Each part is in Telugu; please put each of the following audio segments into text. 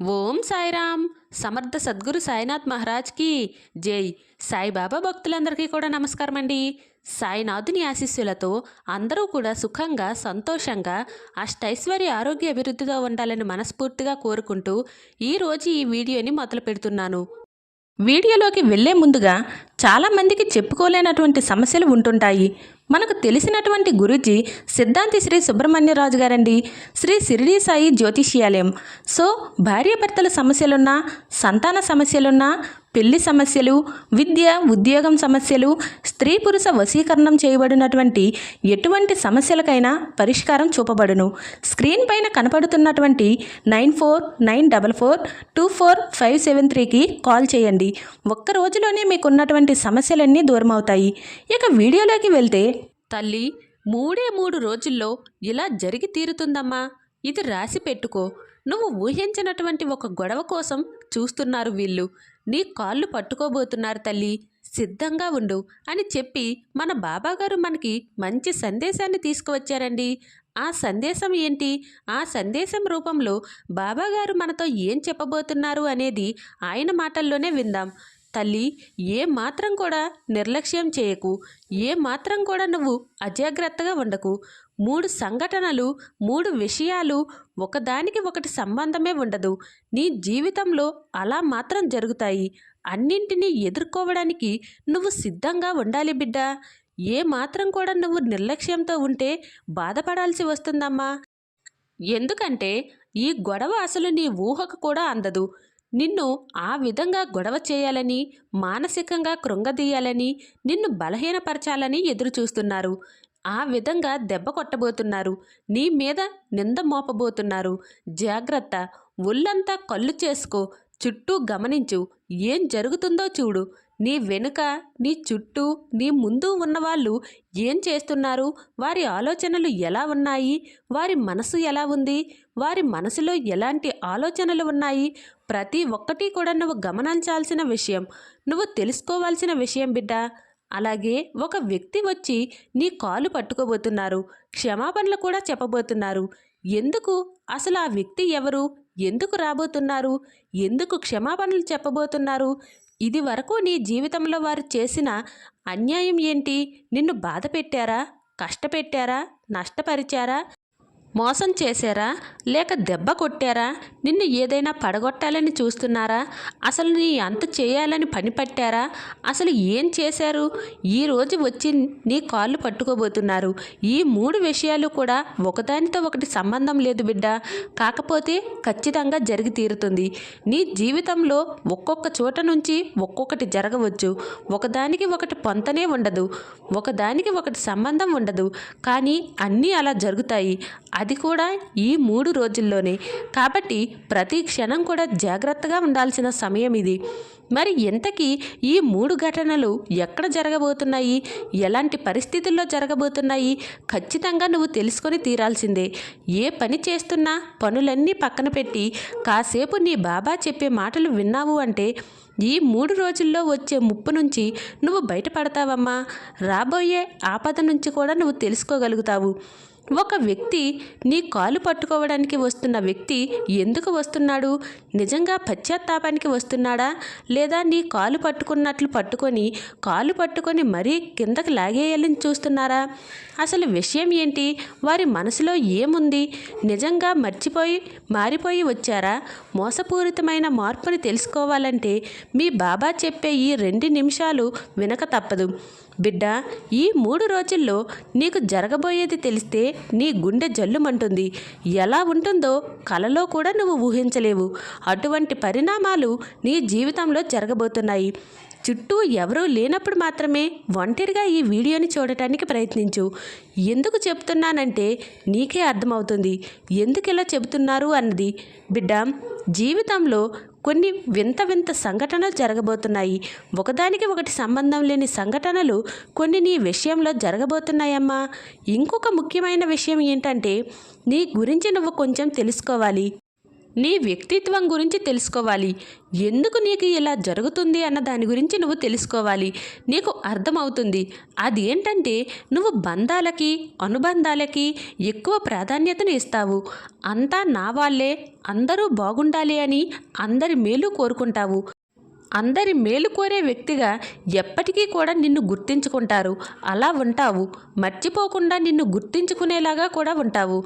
ఓం సాయిరామ్. సమర్థ సద్గురు సాయినాథ్ మహారాజ్కి జై. సాయిబాబా భక్తులందరికీ కూడా నమస్కారం అండి. సాయినాథుని ఆశీస్సులతో అందరూ కూడా సుఖంగా సంతోషంగా అష్టైశ్వర్య ఆరోగ్య అభివృద్ధితో ఉండాలని మనస్ఫూర్తిగా కోరుకుంటూ ఈరోజు ఈ వీడియోని మొదలు పెడుతున్నాను. వీడియోలోకి వెళ్ళే ముందుగా చాలామందికి చెప్పుకోలేనటువంటి సమస్యలు ఉంటుంటాయి. మనకు తెలిసినటువంటి గురుజీ సిద్ధాంతి శ్రీ సుబ్రహ్మణ్యరాజు గారండి. శ్రీ సిరిడి సాయి జ్యోతిష్యాలయం. సో భార్యాభర్తల సమస్యలున్నా సంతాన సమస్యలున్నా పెళ్ళి సమస్యలు విద్య ఉద్యోగం సమస్యలు స్త్రీ పురుష వశీకరణం చేయబడినటువంటి ఎటువంటి సమస్యలకైనా పరిష్కారం చూపబడును. స్క్రీన్ పైన కనపడుతున్నటువంటి nine four nine double four two four five seven త్రీకి కాల్ చేయండి. ఒక్క రోజులోనే మీకున్నటువంటి సమస్యలన్నీ దూరమవుతాయి. ఇక వీడియోలోకి వెళ్తే తల్లి మూడే మూడు రోజుల్లో ఇలా జరిగి తీరుతుందమ్మా. ఇది రాసి పెట్టుకో. నువ్వు ఊహించినటువంటి ఒక గొడవ కోసం చూస్తున్నారు వీళ్ళు. నీ కాళ్ళు పట్టుకోబోతున్నారు తల్లి. సిద్ధంగా ఉండు అని చెప్పి మన బాబాగారు మనకి మంచి సందేశాన్ని తీసుకువచ్చారండి. ఆ సందేశం ఏంటి? ఆ సందేశం రూపంలో బాబాగారు మనతో ఏం చెప్పబోతున్నారు అనేది ఆయన మాటల్లోనే విందాం. తల్లి ఏ మాత్రం కూడా నిర్లక్ష్యం చేయకు. ఏ మాత్రం కూడా నువ్వు అజాగ్రత్తగా ఉండకు. మూడు సంఘటనలు మూడు విషయాలు ఒకదానికి ఒకటి సంబంధమే ఉండదు. నీ జీవితంలో అలా మాత్రం జరుగుతాయి. అన్నింటినీ ఎదుర్కోవడానికి నువ్వు సిద్ధంగా ఉండాలి బిడ్డ. ఏ మాత్రం కూడా నువ్వు నిర్లక్ష్యంతో ఉంటే బాధపడాల్సి వస్తుందమ్మా. ఎందుకంటే ఈ గొడవ అసలు నీ ఊహకు కూడా అందదు. నిన్ను ఆ విధంగా గొడవ చేయాలని మానసికంగా కృంగదీయాలని నిన్ను బలహీనపరచాలని ఎదురు చూస్తున్నారు ఆ విధంగా దెబ్బ కొట్టబోతున్నారు. నీ మీద నింద మోపబోతున్నారు. జాగ్రత్త. ఒళ్ళంతా కళ్ళు చేసుకో. చుట్టూ గమనించు. ఏం జరుగుతుందో చూడు. నీ వెనుక నీ చుట్టూ నీ ముందు ఉన్నవాళ్ళు ఏం చేస్తున్నారు? వారి ఆలోచనలు ఎలా ఉన్నాయి? వారి మనసు ఎలా ఉంది? వారి మనసులో ఎలాంటి ఆలోచనలు ఉన్నాయి? ప్రతి ఒక్కటి కూడా నువ్వు గమనించాల్సిన విషయం. నువ్వు తెలుసుకోవాల్సిన విషయం బిడ్డ. అలాగే ఒక వ్యక్తి వచ్చి నీ కాలు పట్టుకోబోతున్నారు. క్షమాపణలు కూడా చెప్పబోతున్నారు. ఎందుకు? అసలు ఆ వ్యక్తి ఎవరు? ఎందుకు రాబోతున్నారు? ఎందుకు క్షమాపణలు చెప్పబోతున్నారు? ఇది వరకు నీ జీవితంలో వారు చేసిన అన్యాయం ఏంటి? నిన్ను బాధ పెట్టారా కష్టపెట్టారా? నష్టపరిచారా? మోసం చేశారా? లేక దెబ్బ కొట్టారా? నిన్ను ఏదైనా పడగొట్టాలని చూస్తున్నారా? అసలు నీ అంత చేయాలని పని పట్టారా? అసలు ఏం చేశారు? ఈ రోజు వచ్చి నీ కాళ్ళు పట్టుకోబోతున్నారు. ఈ మూడు విషయాలు కూడా ఒకదానితో ఒకటి సంబంధం లేదు బిడ్డ. కాకపోతే ఖచ్చితంగా జరిగి తీరుతుంది. నీ జీవితంలో ఒక్కొక్క చోట నుంచి ఒక్కొక్కటి జరగవచ్చు. ఒకదానికి ఒకటి పొంతనే ఉండదు. ఒకదానికి ఒకటి సంబంధం ఉండదు. కానీ అన్నీ అలా జరుగుతాయి. అది కూడా ఈ మూడు రోజుల్లోనే. కాబట్టి ప్రతి క్షణం కూడా జాగ్రత్తగా ఉండాల్సిన సమయం ఇది. మరి ఇంతకీ ఈ మూడు ఘటనలు ఎక్కడ జరగబోతున్నాయి? ఎలాంటి పరిస్థితుల్లో జరగబోతున్నాయి? ఖచ్చితంగా నువ్వు తెలుసుకొని తీరాల్సిందే. ఏ పని చేస్తున్నా పనులన్నీ పక్కన పెట్టి కాసేపు నీ బాబా చెప్పే మాటలు విన్నావు అంటే ఈ మూడు రోజుల్లో వచ్చే ముప్పు నుంచి నువ్వు బయటపడతావమ్మా. రాబోయే ఆపద నుంచి కూడా నువ్వు తెలుసుకోగలుగుతావు. ఒక వ్యక్తి నీ కాలు పట్టుకోవడానికి వస్తున్న వ్యక్తి ఎందుకు వస్తున్నాడు? నిజంగా పశ్చాత్తాపానికి వస్తున్నాడా? లేదా నీ కాలు పట్టుకున్నట్లు పట్టుకొని కాలు పట్టుకొని మరీ కిందకి లాగేయాలని చూస్తున్నారా? అసలు విషయం ఏంటి? వారి మనసులో ఏముంది? నిజంగా మర్చిపోయి మారిపోయి వచ్చారా? మోసపూరితమైన మార్పుని తెలుసుకోవాలంటే మీ బాబా చెప్పే ఈ రెండు నిమిషాలు వినక తప్పదు. బిడ్డ ఈ మూడు రోజుల్లో నీకు జరగబోయేది తెలిస్తే నీ గుండె జల్లుమంటుంది. ఎలా ఉంటుందో కలలో కూడా నువ్వు ఊహించలేవు. అటువంటి పరిణామాలు నీ జీవితంలో జరగబోతున్నాయి. చుట్టూ ఎవరూ లేనప్పుడు మాత్రమే ఒంటరిగా ఈ వీడియోని చూడటానికి ప్రయత్నించు. ఎందుకు చెప్తున్నానంటే నీకే అర్థమవుతుంది. ఎందుకు ఇలా చెబుతున్నారు అన్నది. బిడ్డ జీవితంలో కొన్ని వింత వింత సంఘటనలు జరగబోతున్నాయి. ఒకదానికి ఒకటి సంబంధం లేని సంఘటనలు కొన్ని నీ విషయంలో జరగబోతున్నాయమ్మా. ఇంకొక ముఖ్యమైన విషయం ఏంటంటే నీ గురించి నువ్వు కొంచెం తెలుసుకోవాలి. నీ వ్యక్తిత్వం గురించి తెలుసుకోవాలి. ఎందుకు నీకు ఇలా జరుగుతుంది అన్న దాని గురించి నువ్వు తెలుసుకోవాలి. నీకు అర్థమవుతుంది. అది ఏంటంటే నువ్వు బంధాలకి అనుబంధాలకి ఎక్కువ ప్రాధాన్యతను ఇస్తావు. అంతా నా వాళ్ళే అందరూ బాగుండాలి అని అందరి మేలు కోరుకుంటావు. అందరి మేలు కోరే వ్యక్తిగా ఎప్పటికీ కూడా నిన్ను గుర్తించుకుంటారు. అలా ఉంటావు. మర్చిపోకుండా నిన్ను గుర్తించుకునేలాగా కూడా ఉంటావు.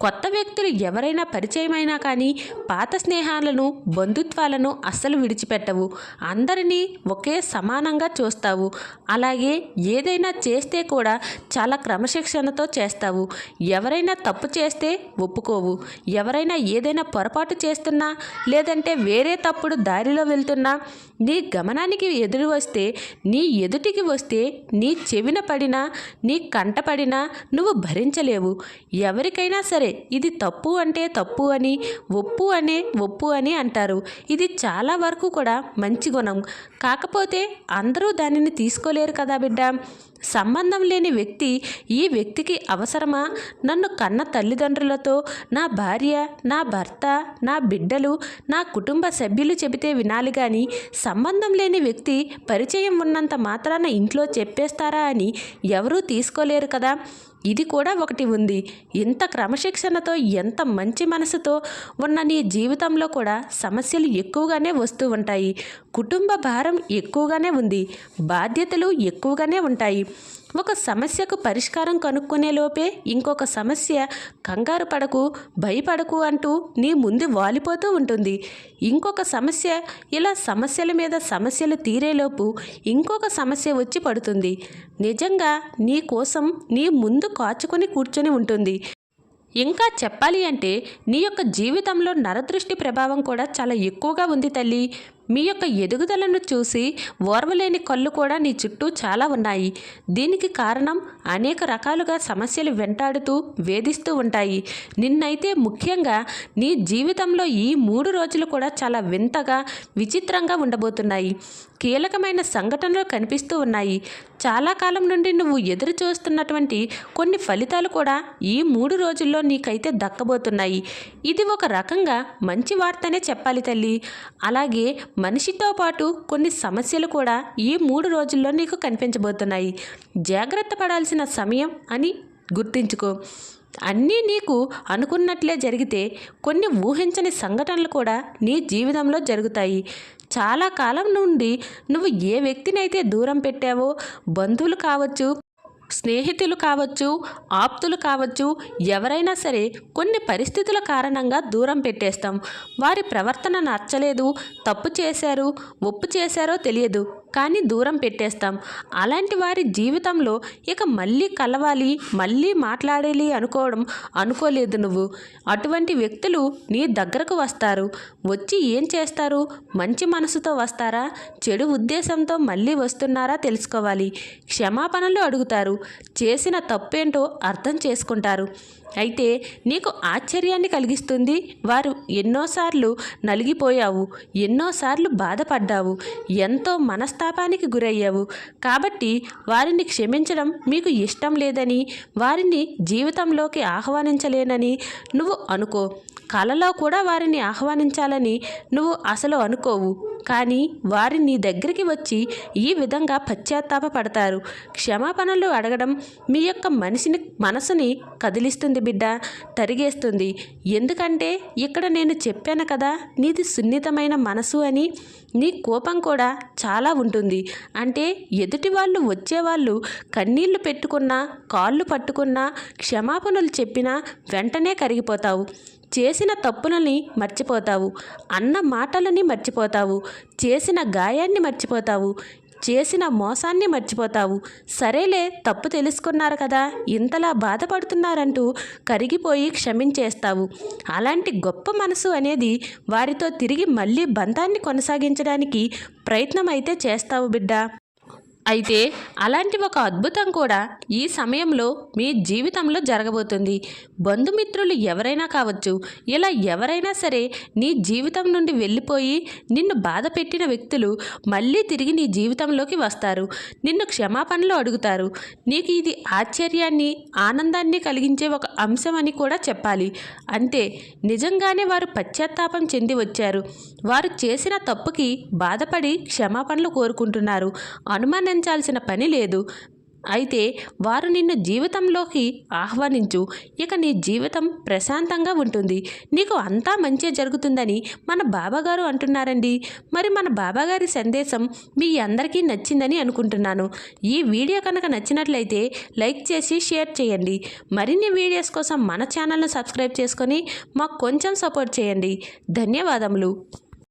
కొత్త వ్యక్తులు ఎవరైనా పరిచయమైనా కానీ పాత స్నేహాలను బంధుత్వాలను అస్సలు విడిచిపెట్టవు. అందరినీ ఒకే సమానంగా చూస్తావు. అలాగే ఏదైనా చేస్తే కూడా చాలా క్రమశిక్షణతో చేస్తావు. ఎవరైనా తప్పు చేస్తే ఒప్పుకోవు. ఎవరైనా ఏదైనా పొరపాటు చేస్తున్నా లేదంటే వేరే తప్పుడు దారిలో వెళ్తున్నా నీ గమనానికి ఎదురు వస్తే నీ ఎదుటికి వస్తే నీ చెవిన పడినా నీ కంటపడినా నువ్వు భరించలేవు. ఎవరికైనా సరే ఇది తప్పు అంటే తప్పు అని ఒప్పు అనే ఒప్పు అని అంటారు. ఇది చాలా వరకు కూడా మంచి గుణం. కాకపోతే అందరూ దానిని తీసుకోలేరు కదా బిడ్డ? సంబంధం లేని వ్యక్తి ఈ వ్యక్తికి అవసరమా? నన్ను కన్న తల్లిదండ్రులతో నా భార్య నా భర్త నా బిడ్డలు నా కుటుంబ సభ్యులు చెబితే వినాలి కానీ సంబంధం లేని వ్యక్తి పరిచయం ఉన్నంత మాత్రాన ఇంట్లో చెప్పేస్తారా అని ఎవరూ తీసుకోలేరు కదా? ఇది కూడా ఒకటి ఉంది. ఇంత క్రమశిక్షణతో ఎంత మంచి మనసుతో ఉన్న నీ జీవితంలో కూడా సమస్యలు ఎక్కువగానే వస్తూ ఉంటాయి. కుటుంబ భారం ఎక్కువగానే ఉంది. బాధ్యతలు ఎక్కువగానే ఉంటాయి. ఒక సమస్యకు పరిష్కారం కనుక్కునే లోపే ఇంకొక సమస్య కంగారు పడకు భయపడకు అంటూ నీ ముందు వాలిపోతూ ఉంటుంది. ఇంకొక సమస్య ఇలా సమస్యల మీద సమస్యలు తీరేలోపు ఇంకొక సమస్య వచ్చి పడుతుంది. నిజంగా నీ కోసం నీ ముందు కాచుకొని కూర్చొని ఉంటుంది. ఇంకా చెప్పాలి అంటే నీ యొక్క జీవితంలో నరదృష్టి ప్రభావం కూడా చాలా ఎక్కువగా ఉంది తల్లి. మీ యొక్క ఎదుగుదలను చూసి ఓర్వలేని కళ్ళు కూడా నీ చుట్టూ చాలా ఉన్నాయి. దీనికి కారణం అనేక రకాలుగా సమస్యలు వెంటాడుతూ వేధిస్తూ ఉంటాయి. నిన్నైతే ముఖ్యంగా నీ జీవితంలో ఈ మూడు రోజులు కూడా చాలా వింతగా విచిత్రంగా ఉండబోతున్నాయి. కీలకమైన సంఘటనలు కనిపిస్తూ ఉన్నాయి. చాలా కాలం నుండి నువ్వు ఎదురు చూస్తున్నటువంటి కొన్ని ఫలితాలు కూడా ఈ మూడు రోజుల్లో నీకైతే దక్కబోతున్నాయి. ఇది ఒక రకంగా మంచి వార్తనే చెప్పాలి తల్లి. అలాగే మనిషితో పాటు కొన్ని సమస్యలు కూడా ఈ మూడు రోజుల్లో నీకు కనిపించబోతున్నాయి. జాగ్రత్త పడాల్సిన సమయం అని గుర్తించుకో. అన్నీ నీకు అనుకున్నట్లే జరిగితే కొన్ని ఊహించని సంఘటనలు కూడా నీ జీవితంలో జరుగుతాయి. చాలా కాలం నుండి నువ్వు ఏ వ్యక్తినైతే దూరం పెట్టావో బంధువులు కావచ్చు స్నేహితులు కావచ్చు ఆప్తులు కావచ్చు ఎవరైనా సరే కొన్ని పరిస్థితుల కారణంగా దూరం పెట్టేస్తాం. వారి ప్రవర్తన నచ్చలేదు తప్పు చేశారు ఒప్పు చేశారో తెలియదు కానీ దూరం పెట్టేస్తాం. అలాంటి వారి జీవితంలో ఇక మళ్ళీ కలవాలి మళ్ళీ మాట్లాడాలి అనుకోవడం అనుకోలేదు నువ్వు. అటువంటి వ్యక్తులు నీ దగ్గరకు వస్తారు. వచ్చి ఏం చేస్తారు? మంచి మనసుతో వస్తారా? చెడు ఉద్దేశంతో మళ్ళీ వస్తున్నారా? తెలుసుకోవాలి. క్షమాపణలు అడుగుతారు. చేసిన తప్పేంటో అర్థం చేసుకుంటారు. అయితే నీకు ఆశ్చర్యాన్ని కలిగిస్తుంది? వారు ఎన్నోసార్లు నలిగిపోయావు ఎన్నోసార్లు బాధపడ్డావు ఎంతో మనస్తాపానికి గురయ్యావు. కాబట్టి వారిని క్షమించడం మీకు ఇష్టం లేదని వారిని జీవితంలోకి ఆహ్వానించలేనని నువ్వు అనుకో. కలలో కూడా వారిని ఆహ్వానించాలని నువ్వు అసలు అనుకోవు. కానీ వారి నీ దగ్గరికి వచ్చి ఈ విధంగా పశ్చాత్తాప పడతారు క్షమాపణలు అడగడం మీ యొక్క మనిషిని మనసుని కదిలిస్తుంది బిడ్డ తరిగేస్తుంది. ఎందుకంటే ఇక్కడ నేను చెప్పాను కదా నీది సున్నితమైన మనసు అని నీ కోపం కూడా చాలా ఉంటుంది. అంటే ఎదుటి వాళ్ళు వచ్చేవాళ్ళు కన్నీళ్ళు పెట్టుకున్నా కాళ్ళు పట్టుకున్నా క్షమాపణలు చెప్పినా వెంటనే కరిగిపోతావు. చేసిన తప్పులని మర్చిపోతావు అన్న మాటలని మర్చిపోతావు చేసిన గాయాన్ని మర్చిపోతావు చేసిన మోసాన్ని మర్చిపోతావు. సరేలే తప్పు తెలుసుకున్నారు కదా ఇంతలా బాధపడుతున్నారంటూ కరిగిపోయి క్షమించేస్తావు. అలాంటి గొప్ప మనసు అనేది వారితో తిరిగి మళ్ళీ బంధాన్ని కొనసాగించడానికి ప్రయత్నం అయితే చేస్తావు బిడ్డ. అయితే అలాంటి ఒక అద్భుతం కూడా ఈ సమయంలో మీ జీవితంలో జరగబోతుంది. బంధుమిత్రులు ఎవరైనా కావచ్చు ఇలా ఎవరైనా సరే నీ జీవితం నుండి వెళ్ళిపోయి నిన్ను బాధ పెట్టిన వ్యక్తులు మళ్ళీ తిరిగి నీ జీవితంలోకి వస్తారు. నిన్ను క్షమాపణలు అడుగుతారు. నీకు ఇది ఆశ్చర్యాన్ని ఆనందాన్ని కలిగించే ఒక అంశం అని కూడా చెప్పాలి. అంతే నిజంగానే వారు పశ్చాత్తాపం చెంది వచ్చారు. వారు చేసిన తప్పుకి బాధపడి క్షమాపణలు కోరుకుంటున్నారు. ప్రయత్నించాల్సిన పని లేదు. అయితే వారు నిన్ను జీవితంలోకి ఆహ్వానించు. ఇక నీ జీవితం ప్రశాంతంగా ఉంటుంది. నీకు అంతా మంచి జరుగుతుందని మన బాబాగారు అంటున్నారండి. మరి మన బాబాగారి సందేశం మీ అందరికీ నచ్చిందని అనుకుంటున్నాను. ఈ వీడియో కనుక నచ్చినట్లయితే లైక్ చేసి షేర్ చేయండి. మరిన్ని వీడియోస్ కోసం మన ఛానల్ను సబ్స్క్రైబ్ చేసుకొని మాకు కొంచెం సపోర్ట్ చేయండి. ధన్యవాదములు.